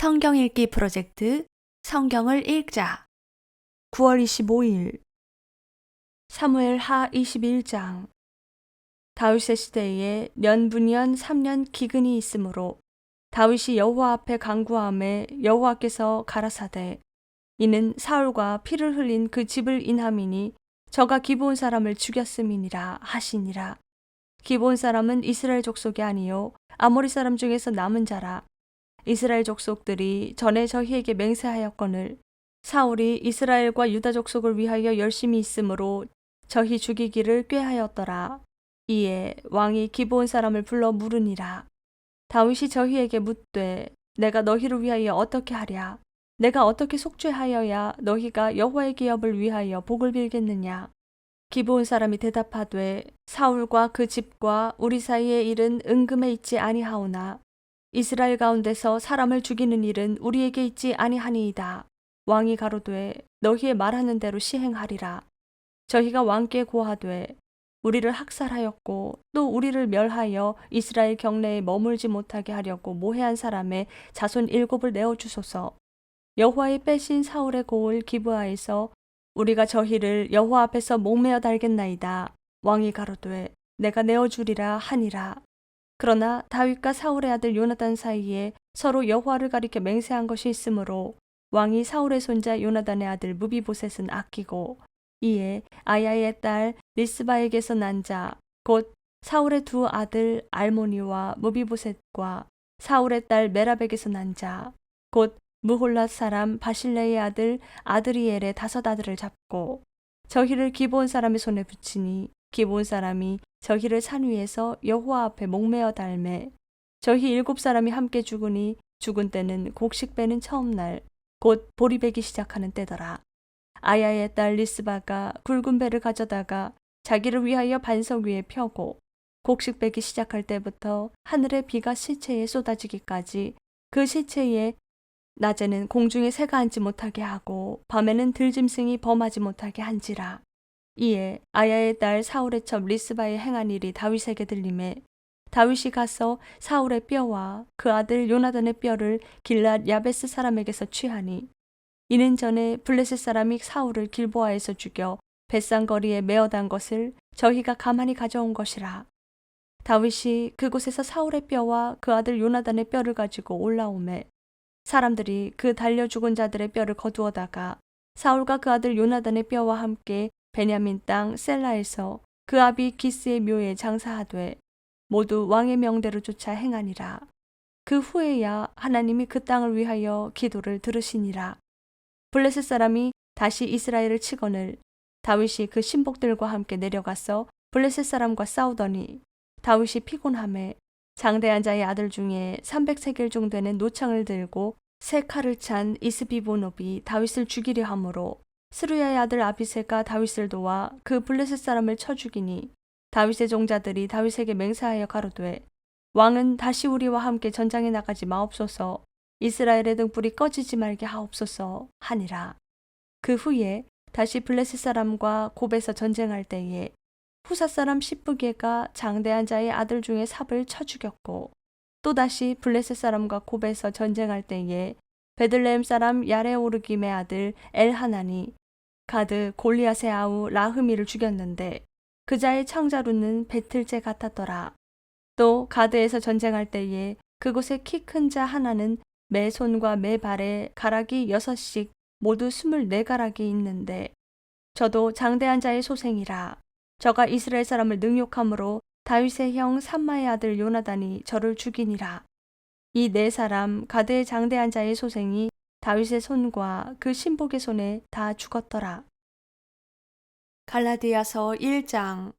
성경 읽기 프로젝트 성경을 읽자. 9월 25일. 사무엘 하 21장. 다윗의 시대에 년분년 3년 기근이 있으므로 다윗이 여호와 앞에 간구함에 여호와께서 가라사대 이는 사울과 피를 흘린 그 집을 인함이니 저가 기브온 사람을 죽였음이니라 하시니라. 기브온 사람은 이스라엘 족속이 아니요 아모리 사람 중에서 남은 자라 이스라엘 족속들이 전에 저희에게 맹세하였거늘 사울이 이스라엘과 유다 족속을 위하여 열심히 있으므로 저희 죽이기를 꾀하였더라. 이에 왕이 기브온 사람을 불러 물으니라. 다윗이 저희에게 묻되 내가 너희를 위하여 어떻게 하랴? 내가 어떻게 속죄하여야 너희가 여호와의 기업을 위하여 복을 빌겠느냐? 기브온 사람이 대답하되 사울과 그 집과 우리 사이의 일은 은금에 있지 아니하오나 이스라엘 가운데서 사람을 죽이는 일은 우리에게 있지 아니하니이다. 왕이 가로되 너희의 말하는 대로 시행하리라. 저희가 왕께 고하되 우리를 학살하였고 또 우리를 멸하여 이스라엘 경내에 머물지 못하게 하려고 모해한 사람의 자손 일곱을 내어 주소서. 여호와의 빼신 사울의 고을 기브아에서 우리가 저희를 여호와 앞에서 목매어 달겠나이다. 왕이 가로되 내가 내어 주리라 하니라. 그러나 다윗과 사울의 아들 요나단 사이에 서로 여호와를 가리켜 맹세한 것이 있으므로 왕이 사울의 손자 요나단의 아들 무비보셋은 아끼고 이에 아야의 딸 리스바에게서 난 자 곧 사울의 두 아들 알모니와 무비보셋과 사울의 딸 메랍에게서 난 자 곧 무홀랏 사람 바실레의 아들 아드리엘의 다섯 아들을 잡고 저희를 기본 사람의 손에 붙이니 기본 사람이 저희를 산 위에서 여호와 앞에 목매어 달매 저희 일곱 사람이 함께 죽으니 죽은 때는 곡식 빼는 처음 날 곧 보리 베기 시작하는 때더라. 아야의 딸 리스바가 굵은 배를 가져다가 자기를 위하여 반석 위에 펴고 곡식 빼기 시작할 때부터 하늘에 비가 시체에 쏟아지기까지 그 시체에 낮에는 공중에 새가 앉지 못하게 하고 밤에는 들짐승이 범하지 못하게 한지라 이에 아야의 딸 사울의 첩 리스바의 행한 일이 다윗에게 들림에 다윗이 가서 사울의 뼈와 그 아들 요나단의 뼈를 길랏 야베스 사람에게서 취하니 이는 전에 블레셋 사람이 사울을 길보아에서 죽여 뱃상거리에 메어단 것을 저희가 가만히 가져온 것이라. 다윗이 그곳에서 사울의 뼈와 그 아들 요나단의 뼈를 가지고 올라오매 사람들이 그 달려 죽은 자들의 뼈를 거두어다가 사울과 그 아들 요나단의 뼈와 함께 베냐민 땅 셀라에서 그 아비 기스의 묘에 장사하되 모두 왕의 명대로 쫓아 행하니라. 그 후에야 하나님이 그 땅을 위하여 기도를 들으시니라. 블레셋 사람이 다시 이스라엘을 치거늘 다윗이 그 신복들과 함께 내려가서 블레셋 사람과 싸우더니 다윗이 피곤함에 장대한 자의 아들 중에 300세겔 중 되는 노창을 들고 세 칼을 찬 이스비보노비 다윗을 죽이려 하므로 스루야의 아들 아비세가 다윗을 도와 그 블레셋 사람을 쳐 죽이니 다윗의 종자들이 다윗에게 맹세하여 가로되 왕은 다시 우리와 함께 전장에 나가지 마옵소서. 이스라엘의 등불이 꺼지지 말게 하옵소서 하니라. 그 후에 다시 블레셋 사람과 곱에서 전쟁할 때에 후사 사람 시브게가 장대한 자의 아들 중에 삽을 쳐 죽였고 또다시 블레셋 사람과 곱에서 전쟁할 때에 베들레헴 사람 야레오르김의 아들 엘하나니 가드 골리앗의 아우 라흐미를 죽였는데 그자의 창자루는 배틀째 같았더라. 또 가드에서 전쟁할 때에 그곳에 키큰 자 하나는 매 손과 매 발에 가락이 여섯씩 모두 스물네 가락이 있는데 저도 장대한 자의 소생이라 저가 이스라엘 사람을 능욕함으로 다윗의 형 삼마의 아들 요나단이 저를 죽이니라. 이 네 사람 가드의 장대한 자의 소생이 다윗의 손과 그 신복의 손에 다 죽었더라. 갈라디아서 1장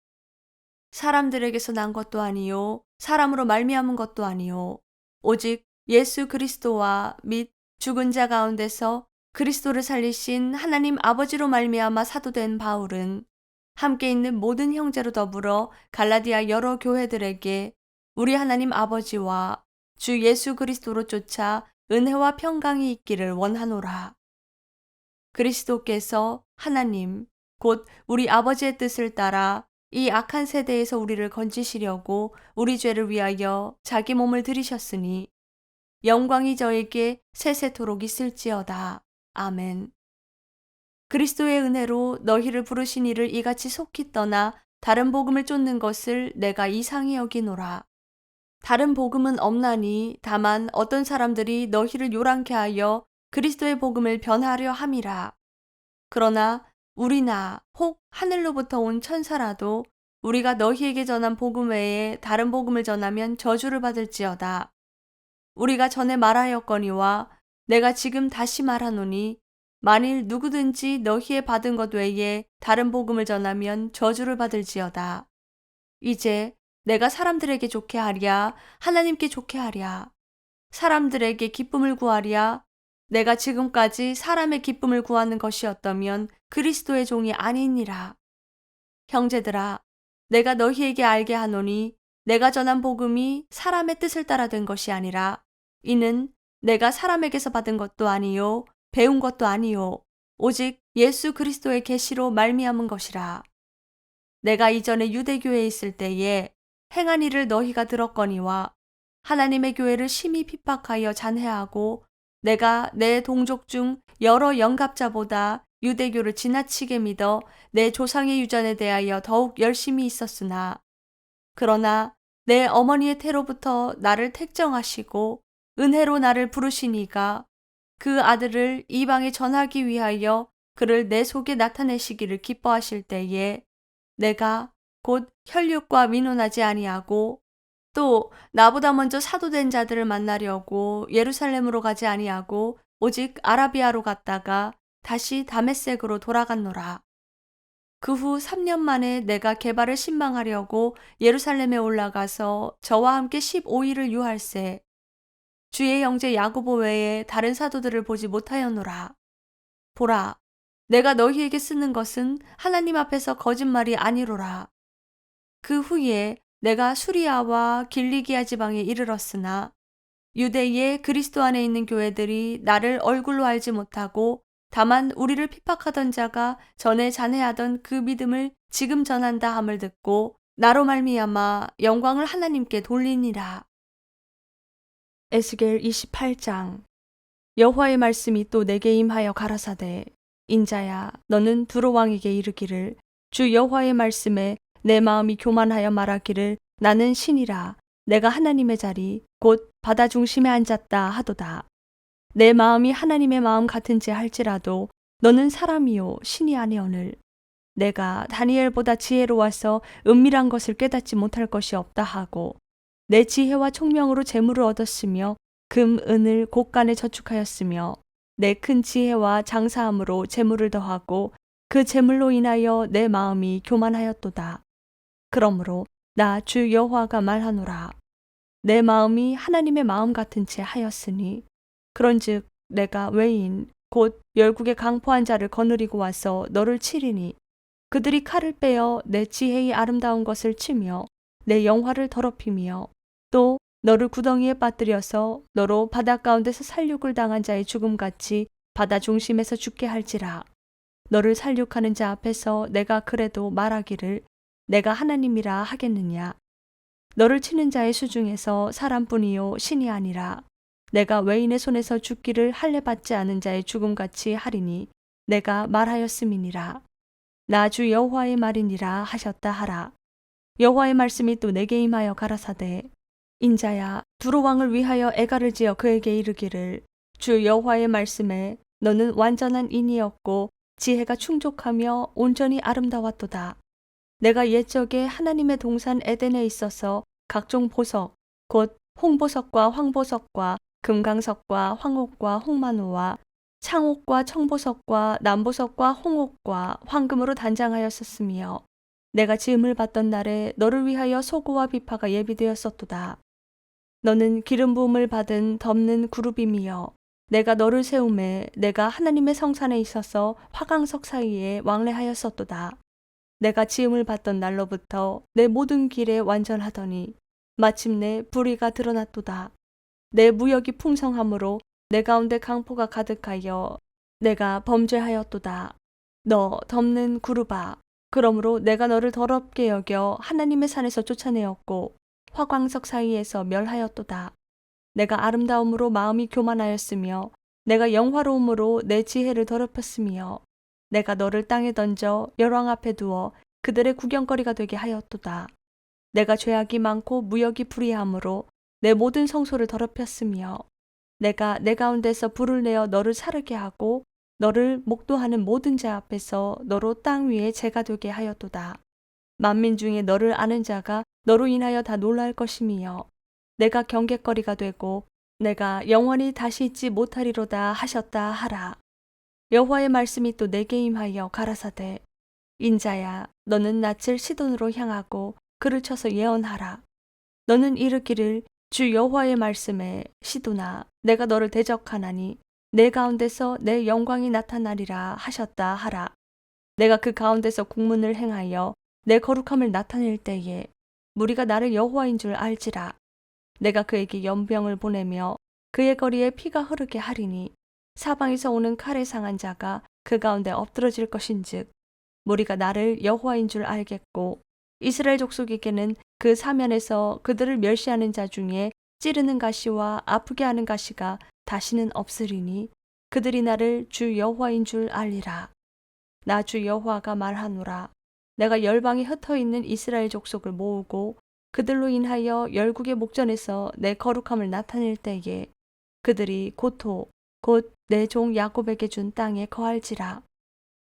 사람들에게서 난 것도 아니요 사람으로 말미암은 것도 아니요 오직 예수 그리스도와 및 죽은 자 가운데서 그리스도를 살리신 하나님 아버지로 말미암아 사도된 바울은 함께 있는 모든 형제로 더불어 갈라디아 여러 교회들에게 우리 하나님 아버지와 주 예수 그리스도로 쫓아 은혜와 평강이 있기를 원하노라. 그리스도께서 하나님, 곧 우리 아버지의 뜻을 따라 이 악한 세대에서 우리를 건지시려고 우리 죄를 위하여 자기 몸을 들이셨으니 영광이 저에게 세세토록 있을지어다. 아멘. 그리스도의 은혜로 너희를 부르신 이를 이같이 속히 떠나 다른 복음을 쫓는 것을 내가 이상히 여기노라. 다른 복음은 없나니 다만 어떤 사람들이 너희를 요란케 하여 그리스도의 복음을 변하려 함이라. 그러나 우리나 혹 하늘로부터 온 천사라도 우리가 너희에게 전한 복음 외에 다른 복음을 전하면 저주를 받을지어다. 우리가 전에 말하였거니와 내가 지금 다시 말하노니 만일 누구든지 너희의 받은 것 외에 다른 복음을 전하면 저주를 받을지어다. 이제 내가 사람들에게 좋게 하랴, 하나님께 좋게 하랴, 사람들에게 기쁨을 구하랴, 내가 지금까지 사람의 기쁨을 구하는 것이었다면 그리스도의 종이 아니니라. 형제들아, 내가 너희에게 알게 하노니 내가 전한 복음이 사람의 뜻을 따라 된 것이 아니라 이는 내가 사람에게서 받은 것도 아니요 배운 것도 아니요 오직 예수 그리스도의 계시로 말미암은 것이라. 내가 이전에 유대교에 있을 때에 행한 일을 너희가 들었거니와 하나님의 교회를 심히 핍박하여 잔해하고 내가 내 동족 중 여러 영갑자보다 유대교를 지나치게 믿어 내 조상의 유전에 대하여 더욱 열심히 있었으나 그러나 내 어머니의 태로부터 나를 택정하시고 은혜로 나를 부르시니가 그 아들을 이방에 전하기 위하여 그를 내 속에 나타내시기를 기뻐하실 때에 내가 곧 혈육과 민원하지 아니하고 또 나보다 먼저 사도된 자들을 만나려고 예루살렘으로 가지 아니하고 오직 아라비아로 갔다가 다시 다메섹으로 돌아갔노라. 그 후 3년 만에 내가 개발을 신망하려고 예루살렘에 올라가서 저와 함께 15일을 유할세. 주의 형제 야고보 외에 다른 사도들을 보지 못하였노라. 보라, 내가 너희에게 쓰는 것은 하나님 앞에서 거짓말이 아니로라. 그 후에 내가 수리아와 길리기아 지방에 이르렀으나 유대의 그리스도 안에 있는 교회들이 나를 얼굴로 알지 못하고 다만 우리를 핍박하던 자가 전에 잔해하던 그 믿음을 지금 전한다 함을 듣고 나로 말미암아 영광을 하나님께 돌리니라. 에스겔 28장 여호와의 말씀이 또 내게 임하여 가라사대 인자야 너는 두로 왕에게 이르기를 주 여호와의 말씀에 내 마음이 교만하여 말하기를 나는 신이라 내가 하나님의 자리 곧 바다 중심에 앉았다 하도다. 내 마음이 하나님의 마음 같은지 할지라도 너는 사람이요 신이 아니오늘 내가 다니엘보다 지혜로워서 은밀한 것을 깨닫지 못할 것이 없다 하고 내 지혜와 총명으로 재물을 얻었으며 금 은을 곳간에 저축하였으며 내 큰 지혜와 장사함으로 재물을 더하고 그 재물로 인하여 내 마음이 교만하였도다. 그러므로 나 주 여호와가 말하노라. 내 마음이 하나님의 마음 같은 채 하였으니 그런즉 내가 외인 곧 열국의 강포한 자를 거느리고 와서 너를 치리니 그들이 칼을 빼어 내 지혜의 아름다운 것을 치며 내 영화를 더럽히며 또 너를 구덩이에 빠뜨려서 너로 바다 가운데서 살육을 당한 자의 죽음같이 바다 중심에서 죽게 할지라 너를 살육하는 자 앞에서 내가 그래도 말하기를 내가 하나님이라 하겠느냐? 너를 치는 자의 수중에서 사람뿐이요 신이 아니라 내가 외인의 손에서 죽기를 할례 받지 않은 자의 죽음같이 하리니 내가 말하였음이니라. 나 주 여호와의 말이니라 하셨다 하라. 여호와의 말씀이 또 내게 임하여 가라사대 인자야 두로 왕을 위하여 애가를 지어 그에게 이르기를 주 여호와의 말씀에 너는 완전한 인이었고 지혜가 충족하며 온전히 아름다웠도다. 내가 옛적에 하나님의 동산 에덴에 있어서 각종 보석, 곧 홍보석과 황보석과 금강석과 황옥과 홍만호와 창옥과 청보석과 남보석과 홍옥과 황금으로 단장하였었으며 내가 지음을 받던 날에 너를 위하여 소고와 비파가 예비되었었도다. 너는 기름 부음을 받은 덮는 그룹임이여 내가 너를 세움에 내가 하나님의 성산에 있어서 화강석 사이에 왕래하였었도다. 내가 지음을 받던 날로부터 내 모든 길에 완전하더니 마침내 불의가 드러났도다. 내 무역이 풍성함으로 내 가운데 강포가 가득하여 내가 범죄하였도다. 너 덮는 구르바. 그러므로 내가 너를 더럽게 여겨 하나님의 산에서 쫓아내었고 화광석 사이에서 멸하였도다. 내가 아름다움으로 마음이 교만하였으며 내가 영화로움으로 내 지혜를 더럽혔으며 내가 너를 땅에 던져 열왕 앞에 두어 그들의 구경거리가 되게 하였도다. 내가 죄악이 많고 무역이 불의함으로 내 모든 성소를 더럽혔으며 내가 내 가운데서 불을 내어 너를 사르게 하고 너를 목도하는 모든 자 앞에서 너로 땅 위에 재가 되게 하였도다. 만민 중에 너를 아는 자가 너로 인하여 다 놀랄 것이며 내가 경계거리가 되고 내가 영원히 다시 잊지 못하리로다 하셨다 하라. 여호와의 말씀이 또 내게 임하여 가라사대 인자야 너는 낯을 시돈으로 향하고 그를 쳐서 예언하라. 너는 이르기를 주 여호와의 말씀에 시도나 내가 너를 대적하나니 내 가운데서 내 영광이 나타나리라 하셨다 하라. 내가 그 가운데서 국문을 행하여 내 거룩함을 나타낼 때에 무리가 나를 여호와인 줄 알지라. 내가 그에게 연병을 보내며 그의 거리에 피가 흐르게 하리니 사방에서 오는 칼에 상한 자가 그 가운데 엎드러질 것인즉 무리가 나를 여호와인 줄 알겠고 이스라엘 족속에게는 그 사면에서 그들을 멸시하는 자 중에 찌르는 가시와 아프게 하는 가시가 다시는 없으리니 그들이 나를 주 여호와인 줄 알리라. 나 주 여호와가 말하노라. 내가 열방에 흩어 있는 이스라엘 족속을 모으고 그들로 인하여 열국의 목전에서 내 거룩함을 나타낼 때에 그들이 고토 곧 내 종 야곱에게 준 땅에 거할지라.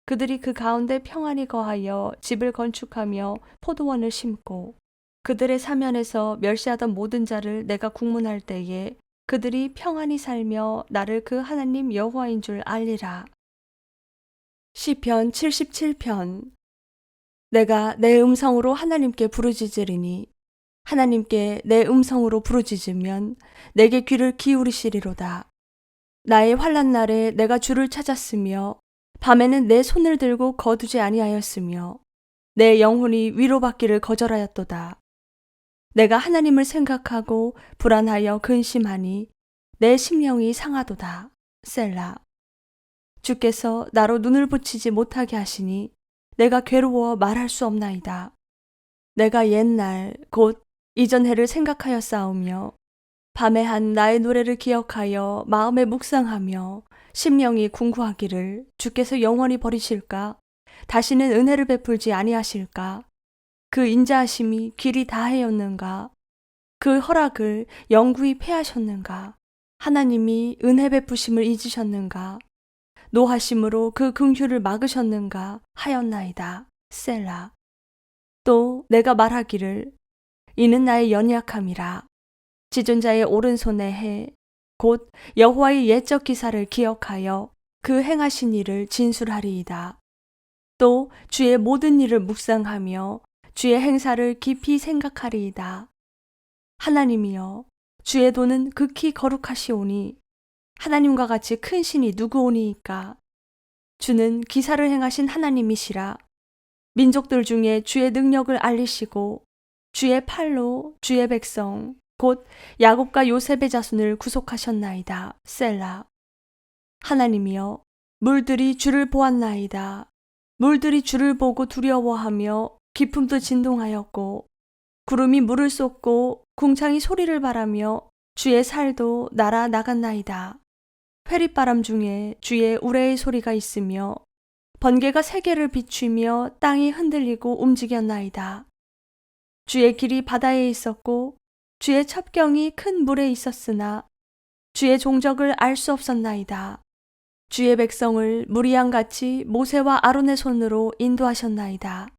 그들이 그 가운데 평안히 거하여 집을 건축하며 포도원을 심고 그들의 사면에서 멸시하던 모든 자를 내가 국문할 때에 그들이 평안히 살며 나를 그 하나님 여호와인 줄 알리라. 시편 77편 내가 내 음성으로 하나님께 부르짖으리니 하나님께 내 음성으로 부르짖으면 내게 귀를 기울이시리로다. 나의 환란 날에 내가 주를 찾았으며 밤에는 내 손을 들고 거두지 아니하였으며 내 영혼이 위로받기를 거절하였도다. 내가 하나님을 생각하고 불안하여 근심하니 내 심령이 상하도다. 셀라. 주께서 나로 눈을 붙이지 못하게 하시니 내가 괴로워 말할 수 없나이다. 내가 옛날 곧 이전 해를 생각하여 싸우며 밤에 한 나의 노래를 기억하여 마음에 묵상하며 심령이 궁구하기를 주께서 영원히 버리실까? 다시는 은혜를 베풀지 아니하실까? 그 인자하심이 길이 다하였는가? 그 허락을 영구히 패하셨는가? 하나님이 은혜 베푸심을 잊으셨는가? 노하심으로 그 긍휼을 막으셨는가 하였나이다. 셀라. 또 내가 말하기를 이는 나의 연약함이라. 지존자의 오른손에 해 곧 여호와의 옛적 기사를 기억하여 그 행하신 일을 진술하리이다. 또 주의 모든 일을 묵상하며 주의 행사를 깊이 생각하리이다. 하나님이여 주의 도는 극히 거룩하시오니 하나님과 같이 큰 신이 누구오니이까 주는 기사를 행하신 하나님이시라 민족들 중에 주의 능력을 알리시고 주의 팔로 주의 백성 곧 야곱과 요셉의 자손을 구속하셨나이다. 셀라. 하나님이여 물들이 주를 보았나이다. 물들이 주를 보고 두려워하며 기품도 진동하였고 구름이 물을 쏟고 궁창이 소리를 바라며 주의 살도 날아 나갔나이다. 회리바람 중에 주의 우레의 소리가 있으며 번개가 세계를 비추며 땅이 흔들리고 움직였나이다. 주의 길이 바다에 있었고 주의 첩경이 큰 물에 있었으나 주의 종적을 알 수 없었나이다. 주의 백성을 무리양 같이 모세와 아론의 손으로 인도하셨나이다.